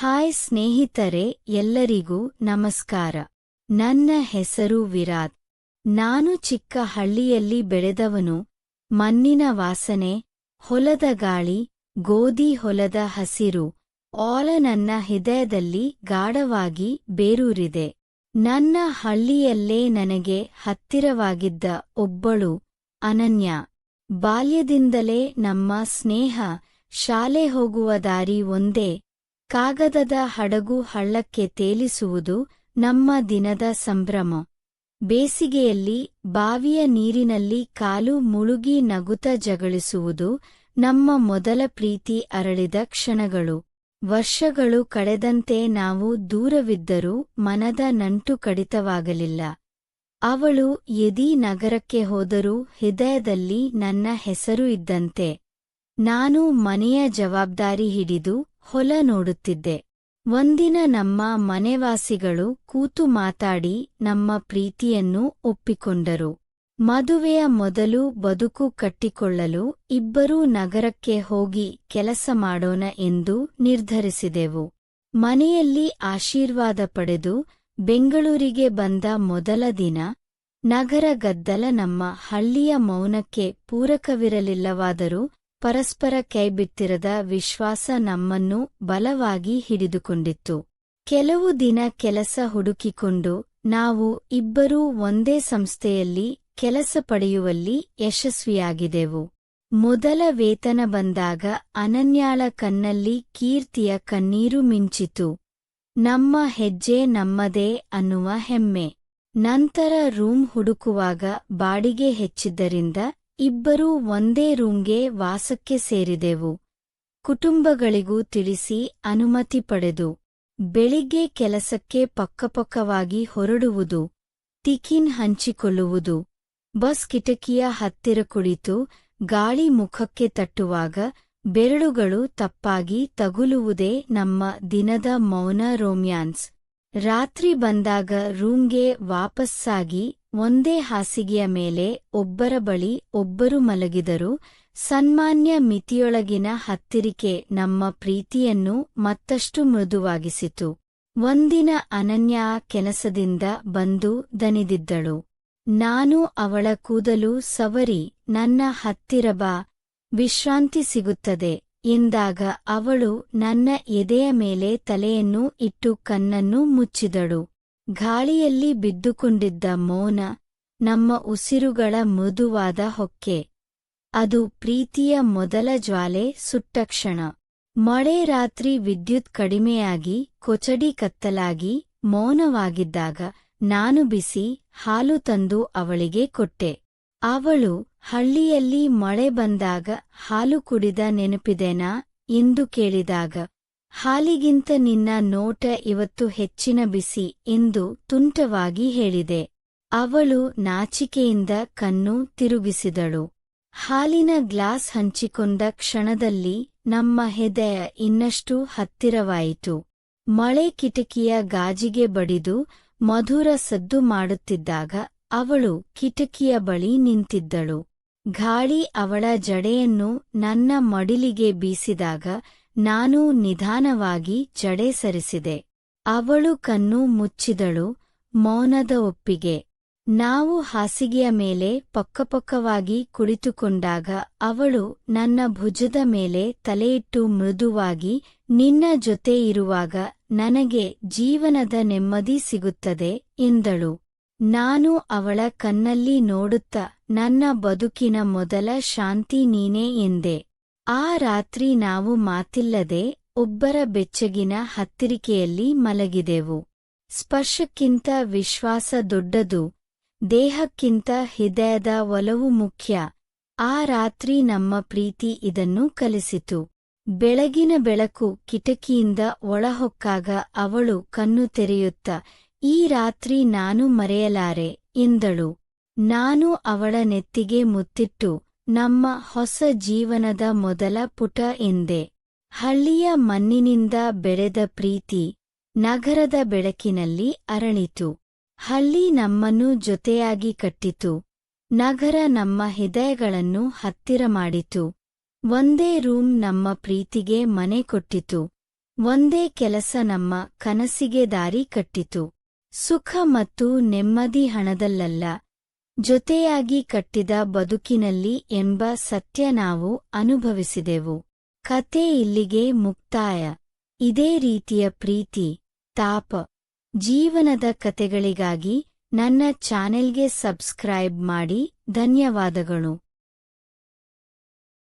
Hi ಸ್ನೇಹಿತರೆ, ಎಲ್ಲರಿಗೂ ನಮಸ್ಕಾರ. ನನ್ನ ಹೆಸರು ವಿರಾಟ್. ನಾನು ಚಿಕ್ಕ ಹಳ್ಳಿಯಲ್ಲಿ ಬೆಳೆದವನು. ಮಣ್ಣಿನ ವಾಸನೆ, ಹೊಲದ ಗಾಳಿ, ಗೋಧಿ ಹೊಲದ ಹಸಿರು, ಆಲ ನನ್ನ ಹೃದಯದಲ್ಲಿ ಗಾಢವಾಗಿ ಬೇರೂರಿದೆ. ನನ್ನ ಹಳ್ಳಿಯಲ್ಲೇ ನನಗೆ ಹತ್ತಿರವಾಗಿದ್ದ ಒಬ್ಬಳು, ಅನನ್ಯ. ಬಾಲ್ಯದಿಂದಲೇ ನಮ್ಮ ಸ್ನೇಹ, ಶಾಲೆ ಹೋಗುವ ದಾರಿ ಒಂದೇ. ಕಾಗದದ ಹಡಗು ಹಳ್ಳಕ್ಕೆ ತೇಲಿಸುವುದು ನಮ್ಮ ದಿನದ ಸಂಭ್ರಮ. ಬೇಸಿಗೆಯಲ್ಲಿ ಬಾವಿಯ ನೀರಿನಲ್ಲಿ ಕಾಲು ಮುಳುಗಿ ನಗುತ ಜಗಳಿಸುವುದು ನಮ್ಮ ಮೊದಲ ಪ್ರೀತಿ ಅರಳಿದ ಕ್ಷಣಗಳು. ವರ್ಷಗಳು ಕಳೆದಂತೆ ನಾವು ದೂರವಿದ್ದರೂ ಮನದ ನಂಟು ಕಡಿತವಾಗಲಿಲ್ಲ. ಅವಳು ಎದೀ ನಗರಕ್ಕೆ ಹೋದರೂ ಹೃದಯದಲ್ಲಿ ನನ್ನ ಹೆಸರು ಇದ್ದಂತೆ. ನಾನು ಮನೆಯ ಜವಾಬ್ದಾರಿ ಹಿಡಿದು ಹೊಲ ನೋಡುತ್ತಿದ್ದೆ. ಒಂದಿನ ನಮ್ಮ ಮನೆವಾಸಿಗಳು ಕೂತು ಮಾತಾಡಿ ನಮ್ಮ ಪ್ರೀತಿಯನ್ನು ಒಪ್ಪಿಕೊಂಡರು. ಮದುವೆಯ ಮೊದಲು ಬದುಕು ಕಟ್ಟಿಕೊಳ್ಳಲು ಇಬ್ಬರೂ ನಗರಕ್ಕೆ ಹೋಗಿ ಕೆಲಸ ಮಾಡೋಣ ಎಂದು ನಿರ್ಧರಿಸಿದೆವು. ಮನೆಯಲ್ಲಿ ಆಶೀರ್ವಾದ ಪಡೆದು ಬೆಂಗಳೂರಿಗೆ ಬಂದ ಮೊದಲ ದಿನ ನಗರ ಗದ್ದಲ ನಮ್ಮ ಹಳ್ಳಿಯ ಮೌನಕ್ಕೆ ಪೂರಕವಿರಲಿಲ್ಲವಾದರೂ ಪರಸ್ಪರ ಕೈಬಿಟ್ಟಿರದ ವಿಶ್ವಾಸ ನಮ್ಮನ್ನು ಬಲವಾಗಿ ಹಿಡಿದುಕೊಂಡಿತ್ತು. ಕೆಲವು ದಿನ ಕೆಲಸ ಹುಡುಕಿಕೊಂಡು ನಾವು ಇಬ್ಬರೂ ಒಂದೇ ಸಂಸ್ಥೆಯಲ್ಲಿ ಕೆಲಸ ಪಡೆಯುವಲ್ಲಿ ಯಶಸ್ವಿಯಾಗಿದೆವು. ಮೊದಲ ವೇತನ ಬಂದಾಗ ಅನನ್ಯಾಳ ಕಣ್ಣಲ್ಲಿ ಕೀರ್ತಿಯ ಕಣ್ಣೀರು ಮಿಂಚಿತು. ನಮ್ಮ ಹೆಜ್ಜೆ ನಮ್ಮದೇ ಅನ್ನುವ ಹೆಮ್ಮೆ. ನಂತರ ರೂಮ್ ಹುಡುಕುವಾಗ ಬಾಡಿಗೆ ಹೆಚ್ಚಿದ್ದರಿಂದ ಇಬ್ಬರೂ ಒಂದೇ ರೂಂಗೆ ವಾಸಕ್ಕೆ ಸೇರಿದೆವು. ಕುಟುಂಬಗಳಿಗೂ ತಿಳಿಸಿ ಅನುಮತಿ ಪಡೆದು ಬೆಳಿಗ್ಗೆ ಕೆಲಸಕ್ಕೆ ಪಕ್ಕಪಕ್ಕವಾಗಿ ಹೊರಡುವುದು ಟಿಕಿನ್ ಹಂಚಿಕೊಳ್ಳುವುದು. ಬಸ್ ಕಿಟಕಿಯ ಹತ್ತಿರ ಕುಳಿತು ಗಾಳಿ ಮುಖಕ್ಕೆ ತಟ್ಟುವಾಗ ಬೆರಳುಗಳು ತಪ್ಪಾಗಿ ತಗುಲುವುದೇ ನಮ್ಮ ದಿನದ ಮೌನ ರೋಮ್ಯಾನ್ಸ್. ರಾತ್ರಿ ಬಂದಾಗ ರೂಂಗೆ ವಾಪಸ್ಸಾಗಿ ಒಂದೇ ಹಾಸಿಗೆಯ ಮೇಲೆ ಒಬ್ಬರ ಬಳಿ ಒಬ್ಬರು ಮಲಗಿದರು ಸನ್ಮಾನ್ಯ ಮಿತಿಯೊಳಗಿನ ಹತ್ತಿರಿಕೆ ನಮ್ಮ ಪ್ರೀತಿಯನ್ನು ಮತ್ತಷ್ಟು ಮೃದುವಾಗಿಸಿತು. ಒಂದಿನ ಅನನ್ಯ ಕೆಲಸದಿಂದ ಬಂದು ದನಿದಿದ್ದಳು ನಾನು ಅವಳ ಕೂದಲು ಸವರಿ, ನನ್ನ ಹತ್ತಿರ ಬಾ, ವಿಶ್ರಾಂತಿ ಸಿಗುತ್ತದೆ, ಎಂದಾಗ ಅವಳು ನನ್ನ ಎದೆಯ ಮೇಲೆ ತಲೆಯನ್ನು ಇಟ್ಟು ಕಣ್ಣನ್ನು ಮುಚ್ಚಿದಳು. ಗಾಳಿಯಲ್ಲಿ ಬಿದ್ದುಕೊಂಡಿದ್ದ ಮೌನ ನಮ್ಮ ಉಸಿರುಗಳ ಮೃದುವಾದ ಹೊಕ್ಕೆ. ಅದು ಪ್ರೀತಿಯ ಮೊದಲ ಜ್ವಾಲೆ ಸುಟ್ಟ ಕ್ಷಣ. ಮಳೆ ರಾತ್ರಿ ವಿದ್ಯುತ್ ಕಡಿಮೆಯಾಗಿ ಕೊಚಡಿ ಕತ್ತಲಾಗಿ ಮೌನವಾಗಿದ್ದಾಗ ನಾನು ಬಿಸಿ ಹಾಲು ತಂದು ಅವಳಿಗೆ ಕೊಟ್ಟೆ. ಅವಳು, ಹಳ್ಳಿಯಲ್ಲಿ ಮಳೆ ಬಂದಾಗ ಹಾಲು ಕುಡಿದ ನೆನಪಿದೆನಾ ಎಂದು ಕೇಳಿದಾಗ ಹಾಲಿಗಿಂತ ನಿನ್ನ ನೋಟ ಇವತ್ತು ಹೆಚ್ಚಿನ ಬಿಸಿ ಎಂದು ತುಂಟವಾಗಿ ಹೇಳಿದೆ. ಅವಳು ನಾಚಿಕೆಯಿಂದ ಕಣ್ಣು ತಿರುಗಿಸಿದಳು. ಹಾಲಿನ ಗ್ಲಾಸ್ ಹಂಚಿಕೊಂಡ ಕ್ಷಣದಲ್ಲಿ ನಮ್ಮ ಹೆದೆಯ ಇನ್ನಷ್ಟು ಹತ್ತಿರವಾಯಿತು. ಮಳೆ ಕಿಟಕಿಯ ಗಾಜಿಗೆ ಬಡಿದು ಮಧುರ ಸದ್ದು ಮಾಡುತ್ತಿದ್ದಾಗ ಅವಳು ಕಿಟಕಿಯ ಬಳಿ ನಿಂತಿದ್ದಳು. ಗಾಳಿ ಅವಳ ಜಡೆಯನ್ನು ನನ್ನ ಮಡಿಲಿಗೆ ಬೀಸಿದಾಗ ನಾನು ನಿಧಾನವಾಗಿ ಜಡೆ ಸರಿಸಿದೆ. ಅವಳು ಕಣ್ಣು ಮುಚ್ಚಿದಳು, ಮೌನದ ಒಪ್ಪಿಗೆ. ನಾವು ಹಾಸಿಗೆಯ ಮೇಲೆ ಪಕ್ಕಪಕ್ಕವಾಗಿ ಕುಳಿತುಕೊಂಡಾಗ ಅವಳು ನನ್ನ ಭುಜದ ಮೇಲೆ ತಲೆಯಿಟ್ಟು ಮೃದುವಾಗಿ, ನಿನ್ನ ಜೊತೆ ಇರುವಾಗ ನನಗೆ ಜೀವನದ ನೆಮ್ಮದಿ ಸಿಗುತ್ತದೆ ಎಂದಳು. ನಾನು ಅವಳ ಕಣ್ಣಲ್ಲಿ ನೋಡುತ್ತ, ನನ್ನ ಬದುಕಿನ ಮೊದಲ ಶಾಂತಿ ನೀನೇ ಎಂದೆ. ಆ ರಾತ್ರಿ ನಾವು ಮಾತಿಲ್ಲದೆ ಒಬ್ಬರ ಬೆಚ್ಚಗಿನ ಹತ್ತಿರಿಕೆಯಲ್ಲಿ ಮಲಗಿದೆವು. ಸ್ಪರ್ಶಕ್ಕಿಂತ ವಿಶ್ವಾಸ ದೊಡ್ಡದು, ದೇಹಕ್ಕಿಂತ ಹೃದಯದ ಒಲವು ಮುಖ್ಯ. ಆ ರಾತ್ರಿ ನಮ್ಮ ಪ್ರೀತಿ ಇದನ್ನು ಕಲಿಸಿತು. ಬೆಳಗಿನ ಬೆಳಕು ಕಿಟಕಿಯಿಂದ ಒಳಹೊಕ್ಕಾಗ ಅವಳು ಕಣ್ಣು ತೆರೆಯುತ್ತ, ಈ ರಾತ್ರಿ ನಾನು ಮರೆಯಲಾರೆ ಎಂದಳು. ನಾನು ಅವಳ ನೆತ್ತಿಗೆ ಮುತ್ತಿಟ್ಟು ನಮ್ಮ ಹೊಸ ಜೀವನದ ಮೊದಲ ಪುಟ ಎಂದೆ. ಹಳ್ಳಿಯ ಮಣ್ಣಿನಿಂದ ಬೆಳೆದ ಪ್ರೀತಿ ನಗರದ ಬೆಳಕಿನಲ್ಲಿ ಅರಳಿತು. ಹಳ್ಳಿ ನಮ್ಮನ್ನು ಜೊತೆಯಾಗಿ ಕಟ್ಟಿತು. ನಗರ ನಮ್ಮ ಹೃದಯಗಳನ್ನು ಹತ್ತಿರ ಮಾಡಿತು. ಒಂದೇ ರೂಮ್ ನಮ್ಮ ಪ್ರೀತಿಗೆ ಮನೆ ಕೊಟ್ಟಿತು. ಒಂದೇ ಕೆಲಸ ನಮ್ಮ ಕನಸಿಗೆ ದಾರಿ ಕಟ್ಟಿತು. ಸುಖ ಮತ್ತು ನೆಮ್ಮದಿ ಹಣದಲ್ಲಲ್ಲ. ಜೊತೆಯಾಗಿ ಕಟ್ಟಿದ ಬದುಕಿನಲ್ಲಿ ಎಂಬ ಸತ್ಯ ನಾವು ಅನುಭವಿಸಿದೆವು. ಕತೆ ಇಲ್ಲಿಗೆ ಮುಕ್ತಾಯ. ಇದೇ ರೀತಿಯ ಪ್ರೀತಿ, ತಾಪ, ಜೀವನದ ಕತೆಗಳಿಗಾಗಿ ನನ್ನ ಚಾನೆಲ್ಗೆ ಸಬ್ಸ್ಕ್ರೈಬ್ ಮಾಡಿ, ಧನ್ಯವಾದಗಳು.